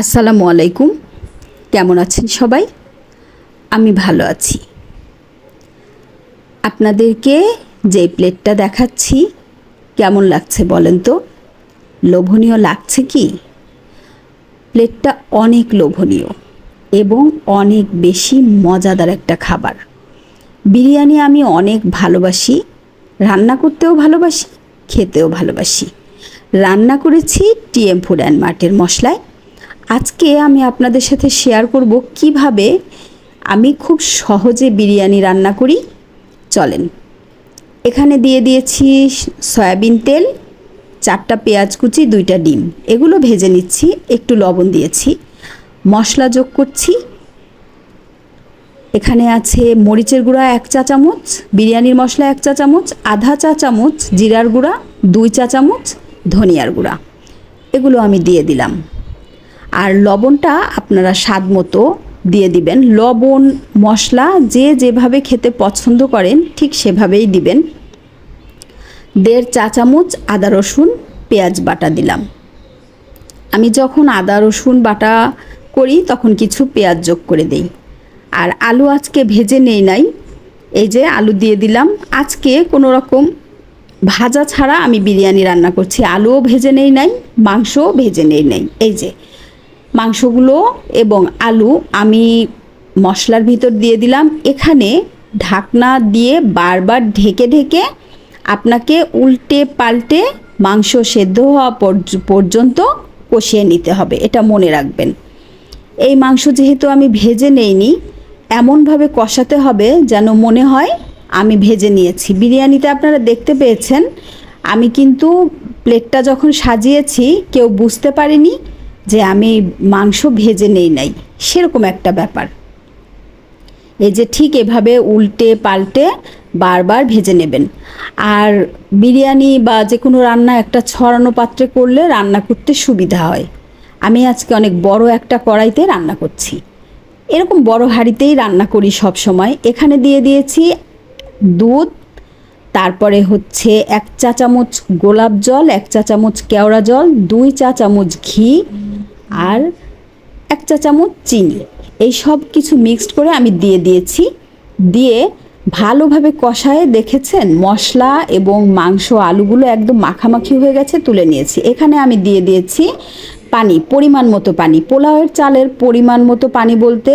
আসসালামু আলাইকুম। কেমন আছেন সবাই? আমি ভালো আছি। আপনাদেরকে যে প্লেটটা দেখাচ্ছি, কেমন লাগছে বলেন তো? লোভনীয় লাগছে কি? প্লেটটা অনেক লোভনীয় এবং অনেক বেশি মজাদার একটা খাবার। বিরিয়ানি আমি অনেক ভালোবাসি, রান্না করতেও ভালোবাসি, খেতেও ভালোবাসি। রান্না করেছি টিএম ফুড অ্যান্ড মার্টের মশলায়। আজকে আমি আপনাদের সাথে শেয়ার করব কীভাবে আমি খুব সহজে বিরিয়ানি রান্না করি। চলেন। এখানে দিয়ে দিয়েছি সয়াবিন তেল, চারটা পেঁয়াজ কুচি, দুইটা ডিম। এগুলো ভেজে নিচ্ছি, একটু লবণ দিয়েছি। মশলা যোগ করছি। এখানে আছে মরিচের গুঁড়া এক চা চামচ, বিরিয়ানির মশলা এক চা চামচ, আধা চা চামচ জিরার গুঁড়া, দুই চা চামচ ধনিয়ার গুঁড়া। এগুলো আমি দিয়ে দিলাম। আর লবণটা আপনারা স্বাদ মতো দিয়ে দিবেন। লবণ, মশলা যে যেভাবে খেতে পছন্দ করেন, ঠিক সেভাবেই দিবেন। দেড় চা চামচ আদা, রসুন, পেঁয়াজ বাটা দিলাম। আমি যখন আদা, রসুন বাটা করি, তখন কিছু পেঁয়াজ যোগ করে দেই। আর আলু আজকে ভেজে নেই নাই। এই যে আলু দিয়ে দিলাম। আজকে কোনো রকম ভাজা ছাড়া আমি বিরিয়ানি রান্না করছি। আলুও ভেজে নেই নাই, মাংসও ভেজে নেই নাই। এই যে মাংসগুলো এবং আলু আমি মশলার ভিতর দিয়ে দিলাম। এখানে ঢাকনা দিয়ে বারবার ঢেকে ঢেকে আপনাকে উল্টে পাল্টে মাংস সেদ্ধ হওয়া পর্যন্ত কষিয়ে নিতে হবে, এটা মনে রাখবেন। এই মাংস যেহেতু আমি ভেজে নেইনি, এমনভাবে কষাতে হবে যেন মনে হয় আমি ভেজে নিয়েছি। বিরিয়ানিতে আপনারা দেখতে পেয়েছেন, আমি কিন্তু প্লেটটা যখন সাজিয়েছি, কেউ বুঝতে পারেনি যে আমি মাংস ভেজে নেই নাই। সেরকম একটা ব্যাপার। এই যে ঠিক এভাবে উল্টে পাল্টে বারবার ভেজে নেবেন। আর বিরিয়ানি বা যে কোনো রান্না একটা ছড়ানো পাত্রে করলে রান্না করতে সুবিধা হয়। আমি আজকে অনেক বড় একটা কড়াইতে রান্না করছি। এরকম বড় হাঁড়িতেই রান্না করি সব সময় এখানে দিয়ে দিয়েছি দুধ, তারপরে হচ্ছে এক চা চামচ গোলাপ জল, এক চা চামচ কেওড়া জল, দুই চা চামচ ঘি আর এক চা চামচ চিনি। এই সব কিছু মিক্সড করে আমি দিয়ে দিয়েছি। দিয়ে ভালোভাবে কষায় দেখেছেন, মশলা এবং মাংস আলুগুলো একদম মাখামাখি হয়ে গেছে, তুলে নিয়েছি। এখানে আমি দিয়ে দিয়েছি পানি, পরিমাণ মতো পানি। পোলাওয়ের চালের পরিমাণ মতো পানি বলতে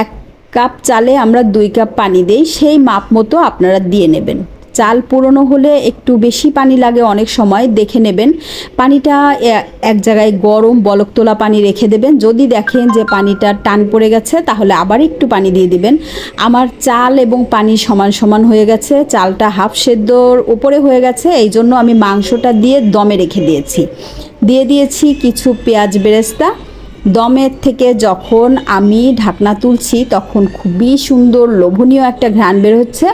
এক কাপ চালে আমরা দুই কাপ পানি দিই, সেই মাপ মতো আপনারা দিয়ে নেবেন। চাল পুরনো হলে একটু বেশি পানি লাগে অনেক সময়, দেখে নেবেন। পানিটা এক জায়গায় গরম বলক তোলা পানি রেখে দেবেন। যদি দেখেন যে পানিটা টান পড়ে গেছে, তাহলে আবার একটু পানি দিয়ে দিবেন। আমার চাল এবং পানি সমান সমান হয়ে গেছে, চালটা হাফ সেদ্ধর উপরে হয়ে গেছে, এই জন্য আমি মাংসটা দিয়ে দমে রেখে দিয়েছি। দিয়ে দিয়েছি কিছু পেঁয়াজ বেরেস্তা দমের থেকে যখন আমি ঢাকনা তুলছি, তখন খুবই সুন্দর, লোভনীয় একটা ঘ্রাণ বের হচ্ছে।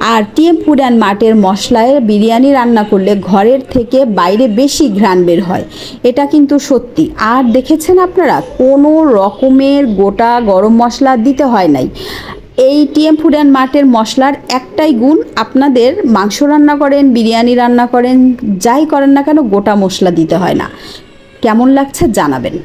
আর টিএম ফুড অ্যান্ড মার্টের মশলায় বিরিয়ানি রান্না করলে ঘরের থেকে বাইরে বেশি ঘ্রাণ বের হয়। এটা কিন্তু সত্যি। আর দেখেছেন আপনারা, কোনো রকমের গোটা গরম মশলা দিতে হয় নাই। এই টিএম ফুড অ্যান্ড মার্টের মশলার একটাই গুণ, আপনাদের মাংস রান্না করেন, বিরিয়ানি রান্না করেন, যাই করেন না কেন গোটা মশলা দিতে হয় না। কেমন লাগছে জানাবেন।